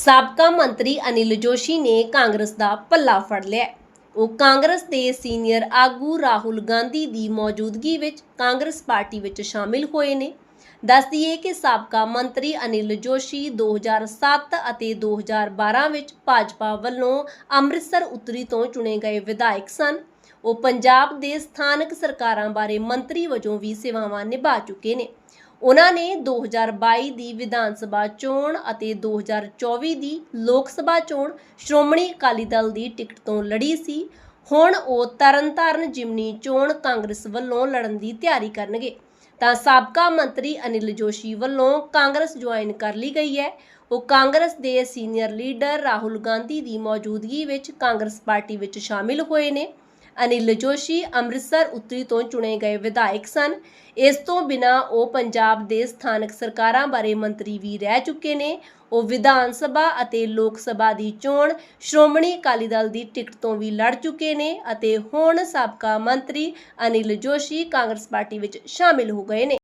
ਸਾਬਕਾ ਮੰਤਰੀ ਅਨਿਲ ਜੋਸ਼ੀ ਨੇ ਕਾਂਗਰਸ ਦਾ ਪੱਲਾ ਫੜ ਲਿਆ। ਉਹ ਕਾਂਗਰਸ ਦੇ ਸੀਨੀਅਰ ਆਗੂ ਰਾਹੁਲ ਗਾਂਧੀ ਦੀ ਮੌਜੂਦਗੀ ਵਿੱਚ ਕਾਂਗਰਸ ਪਾਰਟੀ ਵਿੱਚ ਸ਼ਾਮਿਲ ਹੋਏ ਨੇ। ਦੱਸ ਦਈਏ ਕਿ ਸਾਬਕਾ ਮੰਤਰੀ ਅਨਿਲ ਜੋਸ਼ੀ 2007 ਅਤੇ 2012 ਵਿੱਚ ਭਾਜਪਾ ਵੱਲੋਂ ਅੰਮ੍ਰਿਤਸਰ ਉੱਤਰੀ ਤੋਂ ਚੁਣੇ ਗਏ ਵਿਧਾਇਕ ਸਨ। ਉਹ ਪੰਜਾਬ ਦੇ ਸਥਾਨਕ ਸਰਕਾਰਾਂ ਬਾਰੇ ਮੰਤਰੀ ਵਜੋਂ ਵੀ ਸੇਵਾਵਾਂ ਨਿਭਾ ਚੁੱਕੇ ਨੇ। ਉਹਨਾਂ ਨੇ 2022 ਦੀ ਵਿਧਾਨ ਸਭਾ ਚੋਣ ਅਤੇ 2024 ਦੀ ਲੋਕ ਸਭਾ ਚੋਣ ਸ਼੍ਰੋਮਣੀ ਅਕਾਲੀ ਦਲ ਦੀ ਟਿਕਟ ਤੋਂ ਲੜੀ ਸੀ। ਹੁਣ ਉਹ ਤਰਨਤਾਰਨ ਜਿਮਨੀ ਚੋਣ ਕਾਂਗਰਸ ਵੱਲੋਂ ਲੜਨ ਦੀ ਤਿਆਰੀ ਕਰਨਗੇ। ਤਾਂ ਸਾਬਕਾ ਮੰਤਰੀ ਅਨਿਲ ਜੋਸ਼ੀ ਵੱਲੋਂ ਕਾਂਗਰਸ ਜੁਆਇਨ ਕਰ ਲਈ ਗਈ ਹੈ। ਉਹ ਕਾਂਗਰਸ ਦੇ ਸੀਨੀਅਰ ਲੀਡਰ ਰਾਹੁਲ ਗਾਂਧੀ ਦੀ ਮੌਜੂਦਗੀ ਵਿੱਚ ਕਾਂਗਰਸ ਪਾਰਟੀ ਵਿੱਚ ਸ਼ਾਮਿਲ ਹੋਏ ਨੇ। ਅਨਿਲ ਜੋਸ਼ੀ ਅੰਮ੍ਰਿਤਸਰ ਉੱਤਰੀ ਤੋਂ ਚੁਣੇ ਗਏ ਵਿਧਾਇਕ ਸਨ। ਇਸ ਤੋਂ ਬਿਨਾ ਉਹ ਪੰਜਾਬ ਦੇ ਸਥਾਨਕ ਸਰਕਾਰਾਂ ਬਾਰੇ ਮੰਤਰੀ ਵੀ ਰਹਿ ਚੁੱਕੇ ਨੇ। ਉਹ ਵਿਧਾਨ ਸਭਾ ਅਤੇ ਲੋਕ ਸਭਾ ਦੀ ਚੋਣ ਸ਼੍ਰੋਮਣੀ ਅਕਾਲੀ ਦਲ ਦੀ ਟਿਕਟ ਤੋਂ ਵੀ ਲੜ ਚੁੱਕੇ ਨੇ ਅਤੇ ਹੁਣ ਸਾਬਕਾ ਮੰਤਰੀ ਅਨਿਲ ਜੋਸ਼ੀ ਕਾਂਗਰਸ ਪਾਰਟੀ ਵਿੱਚ ਸ਼ਾਮਿਲ ਹੋ ਗਏ ਨੇ।